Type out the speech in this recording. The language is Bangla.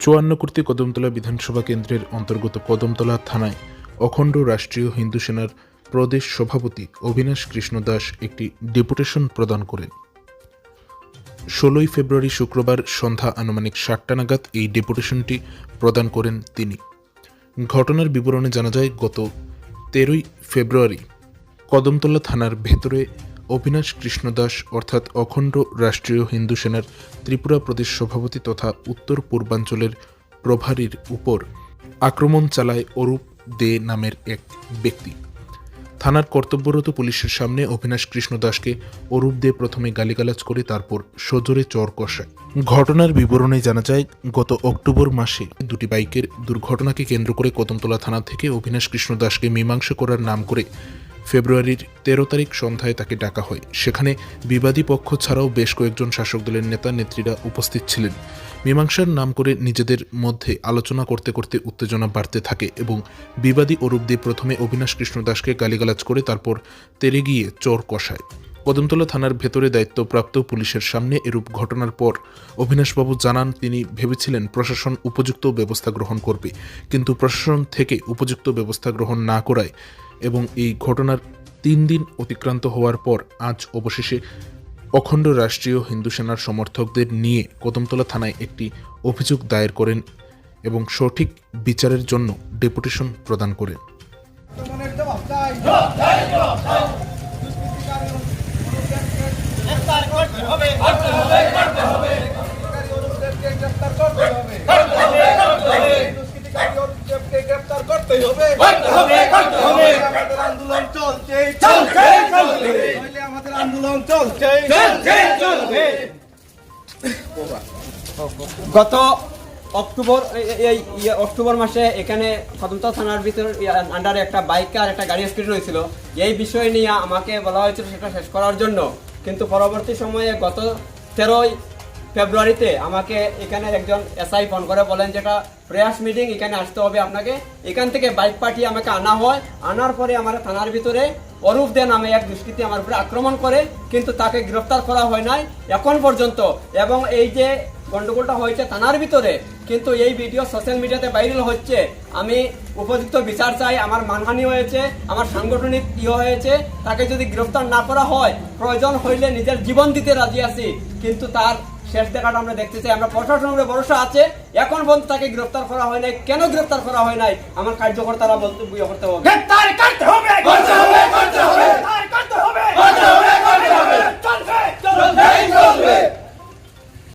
চুয়ান্ন কর্তৃক কদমতলা বিধানসভা কেন্দ্রের অন্তর্গত কদমতলা থানায় অখণ্ড রাষ্ট্রীয় হিন্দু সেনার প্রদেশ সভাপতি অবিনাশ কৃষ্ণ দাস একটি ডেপুটেশন প্রদান করেন। ষোলোই ফেব্রুয়ারি শুক্রবার সন্ধ্যা আনুমানিক সাতটা নাগাদ এই ডেপুটেশনটি প্রদান করেন তিনি। ঘটনার বিবরণে জানা যায়, গত তেরোই ফেব্রুয়ারি কদমতলা থানার ভেতরে অবিনাশ কৃষ্ণ দাস অর্থাৎ অখণ্ড রাষ্ট্রীয় হিন্দু সেনার ত্রিপুরা প্রদেশ সভাপতি তথা উত্তর পূর্বাঞ্চলের প্রভারীর উপর আক্রমণ চালায় অরূপ দে নামের এক ব্যক্তি। থানার কর্তব্যরত পুলিশের সামনে অবিনাশ কৃষ্ণ দাসকে অরূপ দে প্রথমে গালিগালাজ করে তারপর সজোরে চর কষায়। ঘটনার বিবরণে জানা যায়, গত অক্টোবর মাসে দুটি বাইকের দুর্ঘটনাকে কেন্দ্র করে কদমতলা থানা থেকে অবিনাশ কৃষ্ণ দাসকে মীমাংসা করার নাম করে ফেব্রুয়ারির তেরো তারিখ সন্ধ্যায় তাকে ডাকা হয়। সেখানে বিবাদী পক্ষ ছাড়াও বেশ কয়েকজন শাসক দলের নেতা নেত্রীরা উপস্থিত ছিলেন। মীমাংসার নাম করে নিজেদের মধ্যে আলোচনা করতে করতে উত্তেজনা বাড়তে থাকে এবং বিবাদী অরূপ দিয়ে প্রথমে অবিনাশ কৃষ্ণ দাসকে গালিগালাজ করে তারপর তেরে গিয়ে চোর কষায়। কদমতলা থানার ভেতরে দায়িত্বপ্রাপ্ত পুলিশের সামনে এরূপ ঘটনার পর অবিনাশবাবু জানান, তিনি ভেবেছিলেন প্রশাসন উপযুক্ত ব্যবস্থা গ্রহণ করবে। কিন্তু প্রশাসন থেকে উপযুক্ত ব্যবস্থা গ্রহণ না করায় এবং এই ঘটনার তিন দিন অতিক্রান্ত হওয়ার পর আজ অবশেষে অখণ্ড রাষ্ট্রীয় হিন্দু সেনার সমর্থকদের নিয়ে কদমতলা থানায় একটি অভিযোগ দায়ের করেন এবং সঠিক বিচারের জন্য ডেপুটেশন প্রদান করেন আক্রমণের জবাব চাই গ্রেফতার করতে হবে দুষ্কৃতিকারী অনুদেবকে গ্রেফতার করতে হবে দুষ্কৃতিকারী অনুদেবকে গ্রেফতার করতেই হবে। করতে হবে করতে হবে। আমাদের আন্দোলন চলছে। চলছে নইলে আমাদের আন্দোলন চলছে। চলছে চলবে গত অক্টোবর এই- অক্টোবর মাসে এখানে কদমতলা থানার ভিতর আন্ডারে একটা বাইক আর একটা গাড়ি স্পিড হয়েছিল এই বিষয় নিয়ে আমাকে বলা হয়েছিল সেটা শেষ করার জন্য। কিন্তু পরবর্তী সময়ে গত তেরোই ফেব্রুয়ারিতে আমাকে এখানে একজন এসআই ফোন করে বলেন যেটা প্রয়াস মিটিং এখানে আসতে হবে আপনাকে। এখান থেকে বাইক পাঠিয়ে আমাকে আনা হয়। আনার পরে আমার থানার ভিতরে অরূপ দে নামে এক দুষ্কৃতি আমার উপরে আক্রমণ করে, কিন্তু তাকে গ্রেফতার করা হয় নাই এখন পর্যন্ত। এবং এই যে গন্ডগোলটা হয়েছে থানার ভিতরে, কিন্তু এই ভিডিও সোশ্যাল মিডিয়াতে ভাইরাল হচ্ছে। আমি উপযুক্ত বিচার চাই, আমার মানহানি হয়েছে, আমার সাংগঠনিক ইয়ে হয়েছে। তাকে যদি গ্রেফতার না করা হয়, প্রয়োজন হইলে নিজের জীবন দিতে রাজি আছি। কিন্তু তার শেষ দেখাটা আমরা দেখতে চাই। আমরা প্রশাসনের ভরসা আছে। এখন পর্যন্ত তাকে গ্রেফতার করা হয় নাই। কেন গ্রেফতার করা হয় নাই? আমার কার্যকর্তারা বলতে করতে হবে। গ্রেফতার করতে হবে করতে হবে করতে হবে।